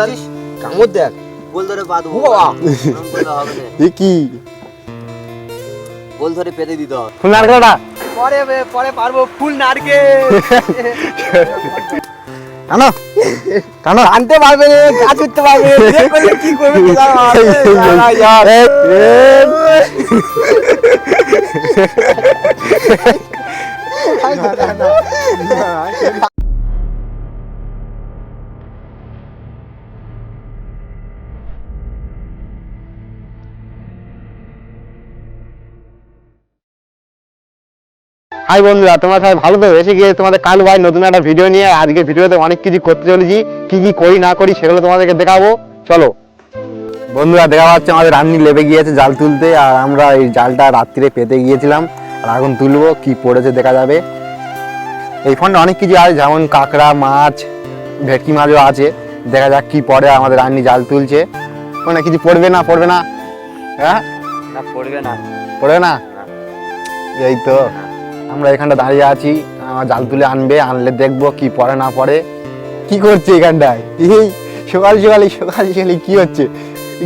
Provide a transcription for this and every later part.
দেখেছিস কামড় দেখ। গোল ধরে হবে না। এ কি? গোল ধরে পেতে দিতে হবে। ফুল নারকেলটা। পরে পরে পারব ফুল নারকেল। টানো টানো আনতে পারবে না কাজ করতে পারবে না, কি করবে তো জানো না। হাই বন্ধুরা তোমরা সবাই ভালো তো এসে গিয়ে তোমাদের কাল ভাই নতুন একটা ভিডিও নিয়ে আজকে ভিডিওতে অনেক কিছু করতে চলেছি। কি কি করি না করি সেগুলো তোমাদেরকে দেখাবো। চলো। বন্ধুরা দেখা যাচ্ছে আমাদের রান্নি লেবে গিয়েছে জাল তুলতে আর আমরা এই জালটা রাত্রিরে পেতে গিয়েছিলাম। আর এখন তুলবো কি পড়েছে দেখা যাবে। এই ফোনটা অনেক কিছু আছে যেমন কাঁকড়া মাছ ভেটকি মাছও আছে। দেখা যাক কি পড়ে আমাদের রান্নি জাল তুলছে। মানে কিছু পড়বে না পড়বে না? হ্যাঁ? না পড়বে না। পড়বে না। এই তো। আমরা এখানটা দাঁড়িয়ে আছি জাল তুলে আনবে, আনলে দেখব কি পড়ে না পড়ে। কি করছে এখানটায়? এই সকাল সকালে সকাল সকালে কি হচ্ছে?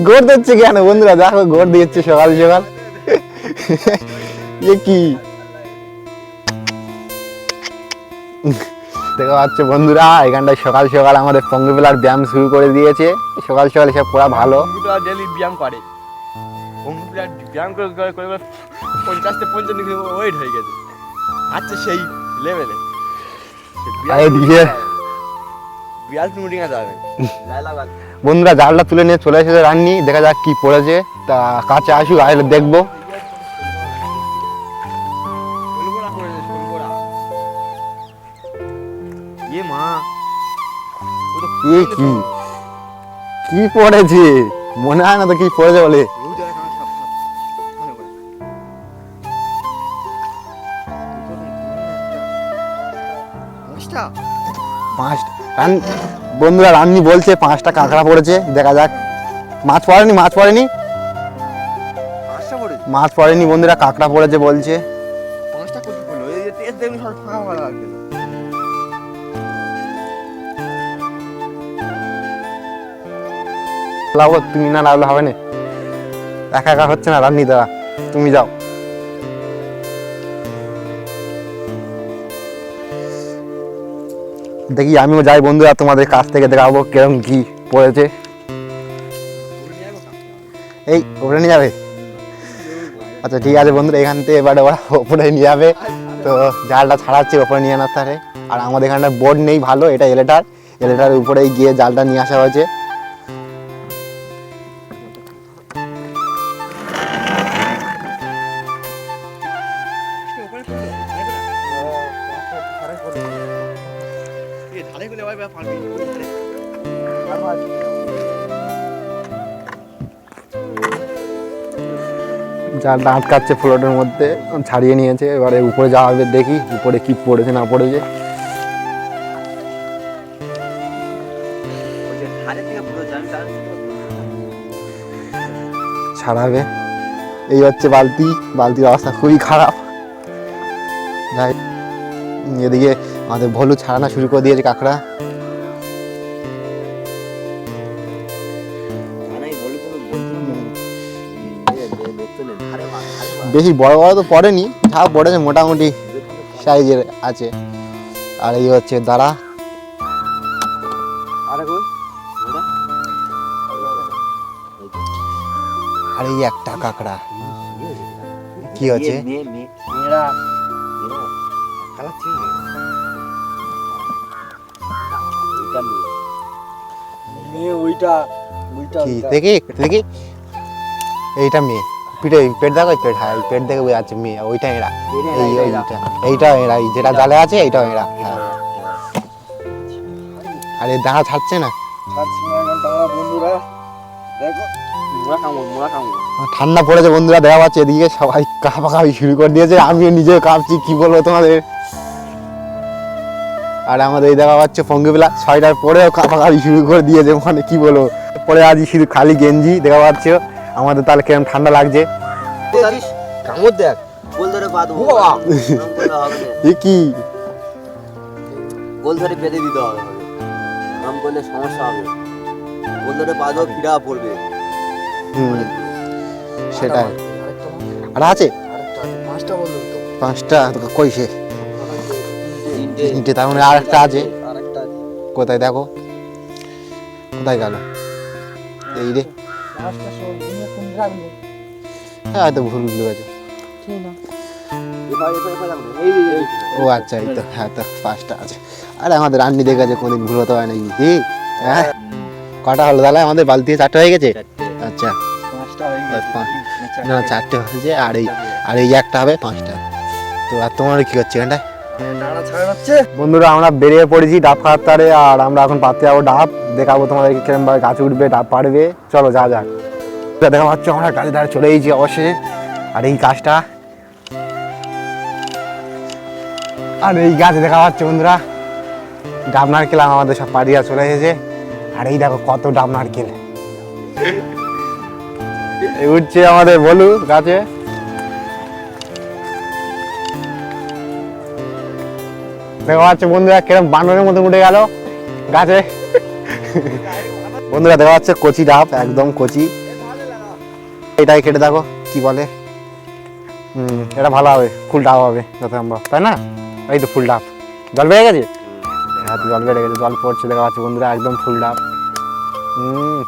গোড় দিচ্ছে কেন বন্ধুরা? দেখো গোড় দিচ্ছে সকাল সকাল। এ কি? দেখা যাচ্ছে বন্ধুরা, এখানটায় সকাল সকাল আমাদের পঙ্গবেলার ব্যায়াম শুরু করে দিয়েছে। সকাল সকাল সব পড়া ভালো। ব্যায়াম করে। ব্যায়াম করে করে করে করে পঞ্চাশ থেকে পঞ্চান্ন ওয়েট হয়ে গেছে। আচ্ছা সেই লেভেলে বন্ধুরা জালটা তুলে নিয়ে চলে এসেছে রান্নি। দেখা যাক কি পড়েছে। তা কাছে আসুক আসলে দেখব। কি? কি পড়েছে? মনে হয় না তো কি পড়েছে বলে। পাঁচটা রান। বন্ধুরা রান্নি বলছে পাঁচটা কাঁকড়া পড়েছে দেখা যাক। মাছ পড়েনি মাছ পড়েনি? মাছ পড়েনি বন্ধুরা কাঁকড়া পড়েছে বলছে। লাভো তুমি না লাভলে হবে না। একা একা হচ্ছে না রান্নি দেওয়া তুমি যাও। দেখি আমিও যাই বন্ধুরা, তোমাদের কাছ থেকে দেখাবো কিরম কি পড়েছে। এই, ওপরে নিয়ে যাবে? আচ্ছা ঠিক আছে বন্ধুরা, এখান থেকে এবারে ওরা ওপরে নিয়ে যাবে। তো জালটা ছাড়াচ্ছে, ওপরে নিয়ে আনার আর আমাদের এখানটা বোর্ড নেই ভালো, এটা এলেটার এলেটার উপরেই গিয়ে জালটা নিয়ে আসা হয়েছে। ভাই পারবি জালটা আটকাচ্ছে ফ্লোটের মধ্যে ছাড়িয়ে নিয়েছে এবারে উপরে যাওয়া হবে দেখি উপরে কি পড়েছে না পড়েছে। ছাড়াবে। এই হচ্ছে বালতি বালতির অবস্থা খুবই খারাপ। যাই এদিকে আমাদের ভলু ছাড়ানো শুরু করে দিয়েছে কাঁকড়া। বেশি বড় বড় তো পড়েনি যা পড়েছে মোটামুটি সাইজের আছে। আর এই হচ্ছে দাঁড়া। আরে এই একটা কাঁকড়া। কি হচ্ছে? মেয়ে মেয়ে, মেয়েরা মেয়ে মেয়ে ওইটা ওইটা কি দেখি দেখি। এইটা মেয়ে। পিঠে পেট দেখো পেট হ্যাঁ পেট দেখে বোঝা যাচ্ছে মেয়ে। ওইটা এরা। এই এইটা এইটা এরা। যেটা জালে আছে এইটাও এরা। হ্যাঁ। আর এই দাঁড়া ছাড়ছে না? বন্ধুরা। দেখো ঠান্ডা পড়েছে বন্ধুরা দেখা পাচ্ছে এদিকে সবাই কাঁপা কাঁপি শুরু করে দিয়েছে। আমিও নিজেও কাঁপছি কি বলব তোমাদের? আর আমাদের এই দেখা পাচ্ছে ফঙ্গিবেলা ছয়টার পরেও কাঁপা কাঁপি শুরু করে দিয়েছে মানে কি বলব? পরে আজ শুধু খালি গেঞ্জি দেখা পাচ্ছ। আমাদের তাহলে কিরম ঠান্ডা লাগছে? কামড় দেখ। গোল ধরে এ কি? গোল ধরে পেতে দিতে হবে। ওরম করলে সমস্যা হবে। ধরে বাঁধো খিরা পড়বে। সেটাই। আর আছে? পাঁচটা বলল তো পাঁচটা? কই সে? তিনটে তার মানে আর আছে। কোথায় দেখো? কোথায় গেল? এই রে। হ্যাঁ হয়তো ভুল ভুলে গেছে না ও আচ্ছা এই তো হ্যাঁ তো পাঁচটা আছে। আরে, আমাদের রান্নি দেখে আছে কোনদিন ভুল হতে হয় নাকি? কি হ্যাঁ। কটা হলো তাহলে? আমাদের বালতি চারটে হয়ে গেছে? আচ্ছা। গেছে। না, চারটে হয়েছে, আর এই আর এই একটা হবে পাঁচটা। তো, আর তোমার কি হচ্ছে এখানটায় বন্ধুরা, আমরা বেরিয়ে পড়েছি ডাব খাওয়ার তারে, আর আমরা এখন পাততে যাব ডাব। দেখাবো তোমাদেরকে কিরম গাছ উঠবে, ডাব পাড়বে। চলো যা যাক। দেখা পাচ্ছ, আমরা গাছে ধারে চলে গেছি অবশ্যই। আর এই গাছটা। আর এই গাছ দেখা পাচ্ছে বন্ধুরা। ডাব নারকেল আমাদের সব পাড়িয়া চলে এসেছে। আর এই দেখো, কত ডাব নারকেল। উঠছে আমাদের বলু গাছে। দেখা যাচ্ছে বন্ধুরা কিরম বানরের মতো উঠে গেল। গাছে। বন্ধুরা দেখা যাচ্ছে কচি ডাব একদম কচি। এটাই কেটে দেখো কি বলে? হুম এটা ভালো হবে ফুল ডাব হবে যত সম্ভব তাই না? এই তো ফুল ডাব। জল বেড়ে গেছে? হ্যাঁ তো জল বেড়ে গেছে জল পড়ছে দেখা যাচ্ছে বন্ধুরা একদম ফুল ডাব। হুম।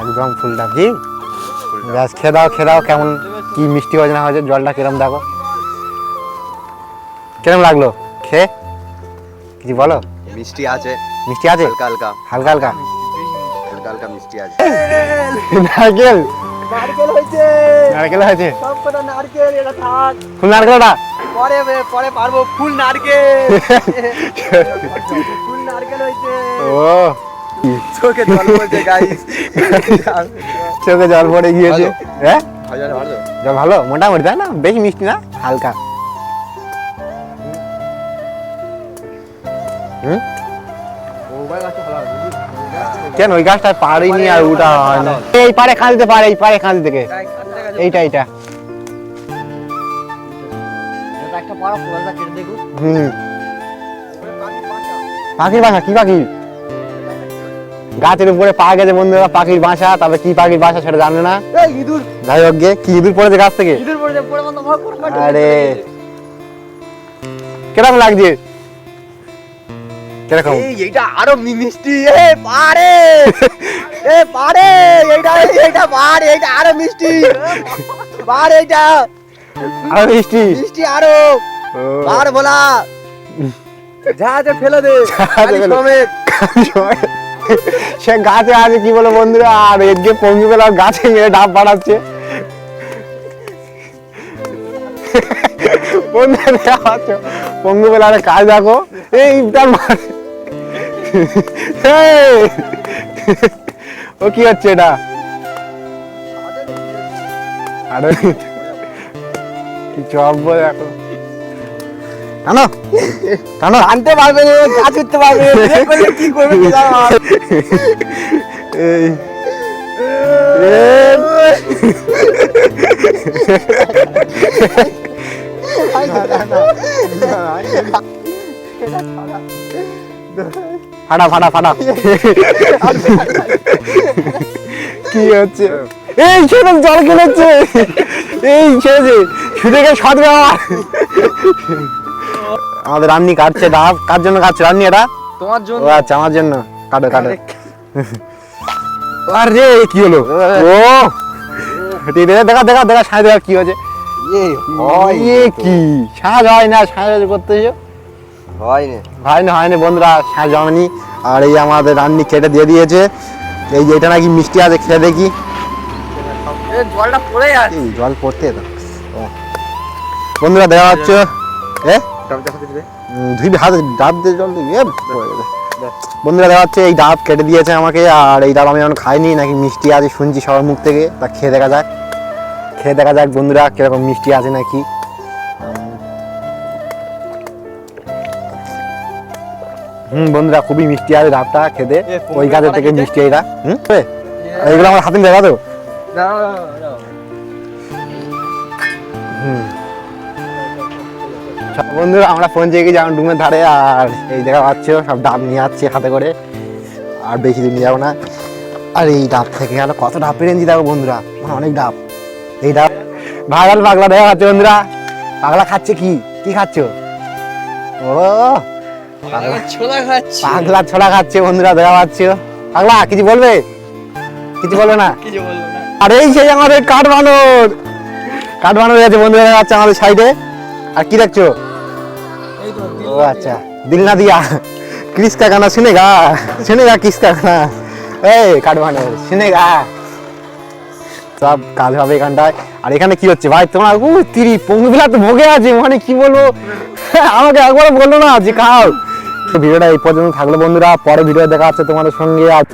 একদম ফুল ডাব কি খেয়ে দাও খেয়ে দাও কেমন কি মিষ্টি হয়েছে না হয়েছে? জলটা কিরম দেখো। কিরম লাগল? খেয়ে? কিছু বলো? মিষ্টি আছে। মিষ্টি আছে? হালকা হালকা। হালকা হালকা। হালকা হালকা মিষ্টি আছে। নারকেল। নারকেল হয়েছে। নারকেল হয়েছে? সব কটা নারকেল এটা থাক। ফুল নারকেলটা? পরে পরে পারব ফুল নারকেল। ফুল নারকেল হয়েছে। ও। চোখে জল পড়ছে গাইস চোখে জল পড়ে গিয়েছে। হ্যাঁ? হাজার ভালো। মোটামুটি তাই না? বেশি মিষ্টি না? হালকা। কেন ওই গাছটা পারিনি আর ওটা হয় না? এই পারে খাঁদিতে পারে এই পারে খাঁদি থেকে এইটা এইটা পাখির বাসা কি পাখি? গাছের উপরে পা গেছে বন্ধুরা পাখির বাসা তবে কি পাখির বাসা সেটা জানে না। ইঁদুর। যাই হোক গে, কি ইঁদুর পড়েছে গাছ থেকে? ইঁদুর পড়ে যায়, পড়ে বন্ধ ভর করে কাটে। আরে। কীরকম লাগছে? কীরকম? এইটা আরও মিষ্টি এ পারে। এ পারে এইটা এইটা পারে এইটা আরও মিষ্টি। পারে এইটা। আর মিষ্টি। মিষ্টি আরও। পার ভোলা যা আছে ফেলে দে। সমেত। সে গাছে আছে, কি বলে বন্ধুরা? আর এদিকে পঙ্গি বেলা গাছে মেরে ডাব বাড়াচ্ছে বন্ধুরা পঙ্গু বেলার কাজ দেখো। এই, তার মানে ও কি হচ্ছে এটা? আরে কি চব্ব দেখো। টানো। টানো। আনতে পারবে না গাছ উঠতে পারবে কি করবে কে! ফাটা ফাটা ফাটা। কি হচ্ছে? এই ছেলে জল খেলেছে। এই ছেড়েছে শুধু গিয়ে সদ ব্যবহার। আমাদের রান্নি কাটছে ডাব কার জন্য কাটছে রান্নি এটা? তোমার জন্য। আচ্ছা আমার জন্য। কাটো কাটো। আরে। কি হলো? ও। দেখা দেখা দেখা সাঁজ দেখা কি হয়েছে? এ কি? সাঁজ হয় না সাঁজ করতে হয় না হয় না হয় না বন্ধুরা সাঁজ জমেনি আর এই আমাদের রান্নি কেটে দিয়ে দিয়েছে। এই যে এটা নাকি মিষ্টি আছে খেয়ে দেখি। জলটা পড়ে আছে। জল পড়তে বন্ধুরা দেখা যাচ্ছে ধুইবি হাতে ডাব দিয়ে জল দিবি গেছে। বন্ধুরা দেখা যাচ্ছে এই ডাব কেটে দিয়েছে আমাকে আর এই ডাব আমি এখন খাইনি নাকি মিষ্টি আছে শুনছি সবার মুখ থেকে তা খেয়ে দেখা যাক। খেয়ে দেখা যাক বন্ধুরা কীরকম মিষ্টি আছে নাকি। হুম বন্ধুরা খুবই মিষ্টি আছে ডাবটা খেতে। ওই গাছের থেকে মিষ্টি এটা হুম? এইগুলো আমার হাতে দেখা তো? না, না। বন্ধুরা আমরা পৌঁছে গেছি আমার রুমের ধারে আর এই দেখা পাচ্ছ সব ডাব নিয়ে যাচ্ছে হাতে করে। আর বেশি দূর নিয়ে যাব না। আর এই ডাব থেকে গেল কত ডাব পেরেছি দেখো বন্ধুরা মানে অনেক ডাব। এই ডাব ভাগাল পাগলা দেখা যাচ্ছে বন্ধুরা। পাগলা খাচ্ছে কি? কি খাচ্ছ? ও পাগলা ছোলা খাচ্ছে। বন্ধুরা দেখা পাচ্ছ? পাগলা কিছু বলবে? কিছু বলবে না? না। আর এই সেই আমাদের কাঠ বানর কাঠ বানর আছে বন্ধুরা দেখা যাচ্ছে আমাদের সাইডে আর কি রাখছো ও আচ্ছা দিল না দিয়া কিসকা গানা শুনেগা শুনেগা কিসকা গানা। এই কাঠ বানর শুনেগা সব কাজ হবে এখানটায়। আর এখানে কি হচ্ছে ভাই? তোমার ও তিরি পঙ্গুগুলা তো ভোগে আছে মানে কি বলব? আমাকে একবার বলল না যে খাও। ভিডিওটা এই পর্যন্ত থাকল বন্ধুরা, পরে ভিডিও দেখা হচ্ছে তোমাদের সঙ্গে। আর